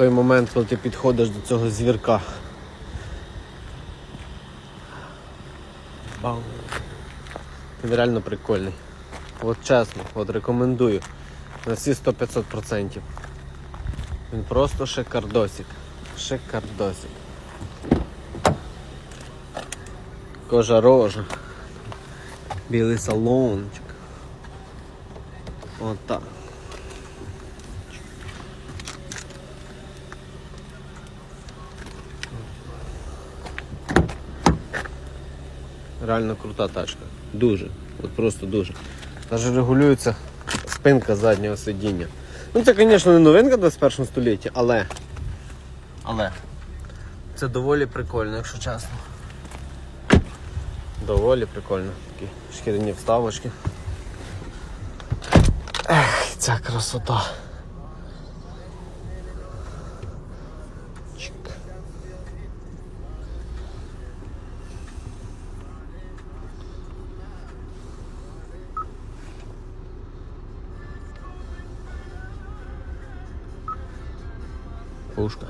той момент, коли ти підходиш до цього звірка. Бау. Він реально прикольний. От чесно, от рекомендую. На всі 100-500%. Він просто шикардосик. Шикардосик. Кожа рожа. Білий салончик. Отак. Реально крута тачка. Дуже. От просто дуже. Навіть регулюється спинка заднього сидіння. Ну це, звісно, не новинка в 21 столітті, але. Але. Це доволі прикольно, якщо чесно. Доволі прикольно. Такі шкіряні вставочки. Ех, ця красота. Puszka.